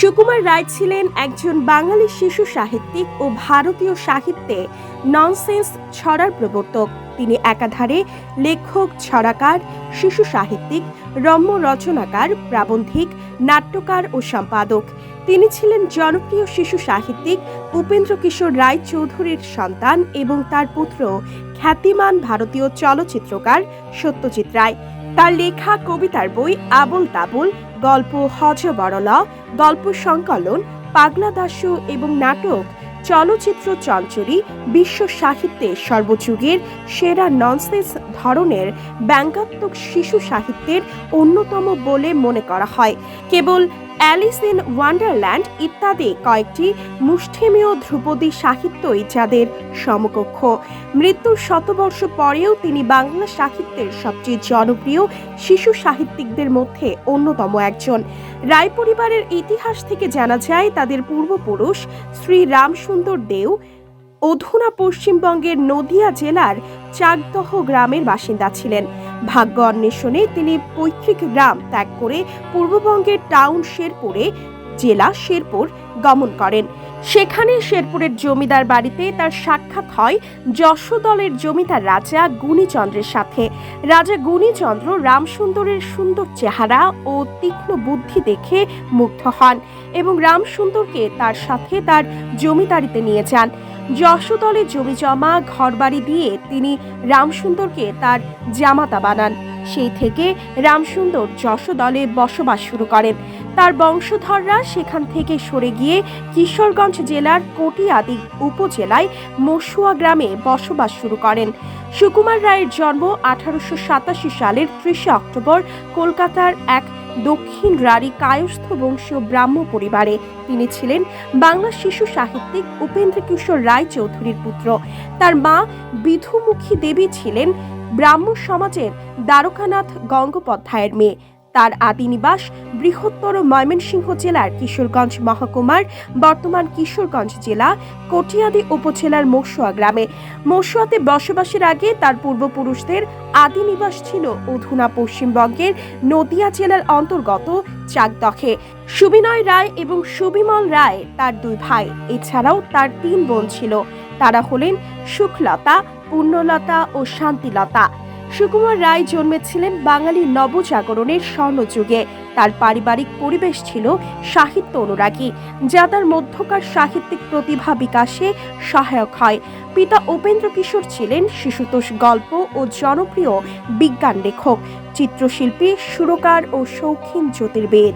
সুকুমার রায় ছিলেন একজন বাঙালি শিশু সাহিত্যিক ও ভারতীয় সাহিত্যে ননসেন্স ছড়ার প্রবর্তক। তিনি একাধারে লেখক, ছড়াকার, শিশু সাহিত্যিক, রম্য রচনাকার, প্রাবন্ধিক, নাট্যকার ও সম্পাদক। তিনি ছিলেন জনপ্রিয় শিশু সাহিত্যিক উপেন্দ্র কিশোর রায় চৌধুরীর সন্তান এবং তার পুত্র খ্যাতিমান ভারতীয় চলচ্চিত্রকার সত্যজিৎ রায়। তার লেখা, কবিতার বই আবল তাবল গল্প হজ বড়লা গল্প সংকলন, পাগলা দাসু এবং নাটক, চলচ্চিত্র চঞ্চরি, বিশ্ব সাহিত্যে সর্বযুগের সেরা ননসেন্স ধরনের ব্যঙ্গাত্মক শিশু সাহিত্যের অন্যতম বলে মনে করা হয়। কেবল অ্যালিস ইন ওয়ান্ডারল্যান্ড ইত্যাদি কয়েকটি মুষ্টিমেয় ধ্রুপদী সাহিত্যই যাদের সমকক্ষ। মৃত্যুর শতবর্ষ পরেও তিনি বাংলা সাহিত্যের সবচেয়ে জনপ্রিয় শিশু সাহিত্যিকদের মধ্যে অন্যতম একজন। রায় পরিবারের ইতিহাস থেকে জানা যায়, তাদের পূর্বপুরুষ শ্রী রামসুন্দর দেও অধুনা পশ্চিমবঙ্গের নদিয়া জেলার চাকদহ গ্রামের বাসিন্দা ছিলেন। ভাগ্য অন্বেষণে তিনি পৈতৃক গ্রাম ত্যাগ করে পূর্ববঙ্গের টাউন শেরপুরে জেলা শেরপুর গমন করেন। সেখানে শেরপুরের জমিদার বাড়িতে তার সাক্ষাৎ হয় যশোদলের জমিদার রাজা গুণীচন্দ্রের সাথে। রাজা গুণীচন্দ্র রামসুন্দরের সুন্দর চেহারা ও তীক্ষ্ণ বুদ্ধি দেখে মুগ্ধ হন এবং রামসুন্দরকে তার সাথে তার জমিদারিতে নিয়ে যান। যশোদলের জমি জমা, ঘরবাড়ি দিয়ে তিনি রামসুন্দরকে তার জামাতা বানান। সেই থেকে রামসুন্দর যশোদলে বসবাস শুরু করেন। তার বংশধররা সেখান থেকে সরে গিয়ে কিশোরগঞ্জ জেলার কটিয়াদি উপজেলায় মসুয়া গ্রামে বসবাস শুরু করেন। সুকুমার রায়ের জন্ম আঠারোশো সাতাশি সালের ত্রিশে অক্টোবর কলকাতার এক দক্ষিণ রাঢ়ী কায়স্থ বংশীয় ব্রাহ্ম পরিবারে। তিনি ছিলেন বাংলা শিশু সাহিত্যিক উপেন্দ্র কিশোর রায় চৌধুরীর পুত্র। তার মা বিধুমুখী দেবী ছিলেন ব্রাহ্ম সমাজের দ্বারকানাথ গঙ্গোপাধ্যায়ের মেয়ে। তার আদি নিবাস বৃহত্তর ময়মনসিংহ জেলার কিশোরগঞ্জ মহকুমার, বর্তমান কিশোরগঞ্জ জেলা কটিয়াদি উপজেলার মসুয়া গ্রামে। মসুয়াতে বসবাসের আগে তার পূর্বপুরুষদের আদি নিবাস ছিল অধুনা পশ্চিমবঙ্গের নদিয়া জেলার অন্তর্গত চাকদহে। সুবিনয় রায় এবং সুবিমল রায় তার দুই ভাই, এছাড়াও তার তিন বোন ছিল। তারা হলেন সুখলতা, পূর্ণলতা ও শান্তিলতা। সুকুমার রায় জন্মেছিলেন বাঙালি নবজাগরণের স্বর্ণযুগে। তার পারিবারিক পরিবেশ ছিল সাহিত্য অনুরাগী, যা তার মধ্যকার সাহিত্যিক প্রতিভা বিকাশে সহায়ক হয়। পিতা উপেন্দ্র কিশোর ছিলেন শিশুতোষ গল্প ও জনপ্রিয় বিজ্ঞান লেখক, চিত্রশিল্পী, সুরকার ও শৌখিন জ্যোতির্বেদ।